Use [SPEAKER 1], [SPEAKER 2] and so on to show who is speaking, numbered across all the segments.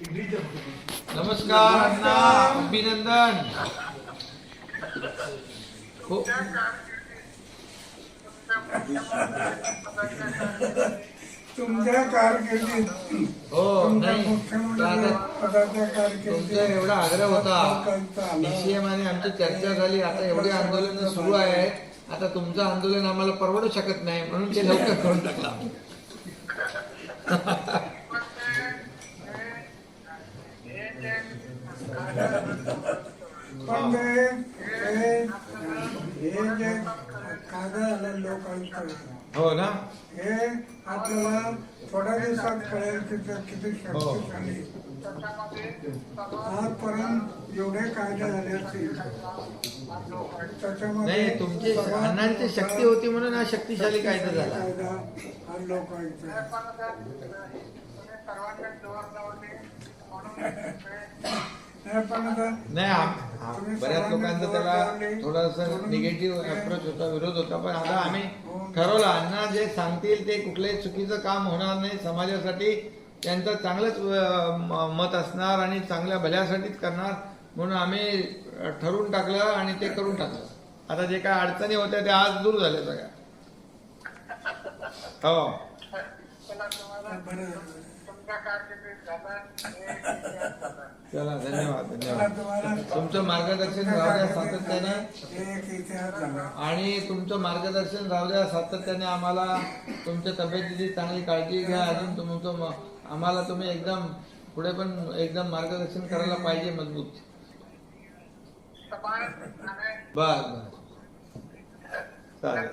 [SPEAKER 1] नमस्कार अण्णा. अभिनंदन. हो.
[SPEAKER 2] तुमच्या कारकिर्दीत
[SPEAKER 1] हो नाही. तुमचा एवढा आग्रह होता. डीसीएम आणि आमची चर्चा झाली. आता एवढे आंदोलन सुरू आहे. आता तुमचं आंदोलन आम्हाला परवडू शकत नाही. म्हणून ते लवकर करून टाकला.
[SPEAKER 2] पण हे हे जे लोकांचं.
[SPEAKER 1] हो ना?
[SPEAKER 2] हे आपल्याला थोड्या दिवसात कळेल की ते किती
[SPEAKER 1] हो.
[SPEAKER 2] शक्तिशाली आजपर्यंत एवढे कायदे झाले असतील. त्याच्यामध्ये
[SPEAKER 1] नाही तुमची अण्णांची शक्ती होती म्हणून हा शक्तिशाली कायदा झाला.
[SPEAKER 2] कायदा हा लोकांचा. नाही, पण आता
[SPEAKER 1] नाही आम- आम- बऱ्याच लोकांचा त्याला थोडासा निगेटिव्ह अप्रोच होता विरोध होता पण आता आम्ही ठरवलं अण्णा जे सांगतील ते कुठलंही चुकीचं काम होणार नाही समाजासाठी. त्यांचं चांगलंच म- मत असणार आणि चांगल्या भल्यासाठीच करणार म्हणून आम्ही ठरवून टाकलं आणि ते करून टाकलं. आता जे काय अडचणी होत्या त्या आज दूर झाल्या सगळ्या. हो.
[SPEAKER 2] बरं
[SPEAKER 1] चला धन्यवाद धन्यवाद. तुमचं मार्गदर्शन राहू द्या सातत्याने. आणि तुमचं मार्गदर्शन राहू द्या सातत्याने. आम्हाला तुमच्या तब्येतीची चांगली काळजी घ्या. अजून तुमचं आम्हाला तुम्ही एकदम पुढे पण एकदम मार्गदर्शन करायला पाहिजे मजबूत. बर बर. चालेल.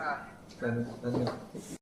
[SPEAKER 1] धन्यवाद.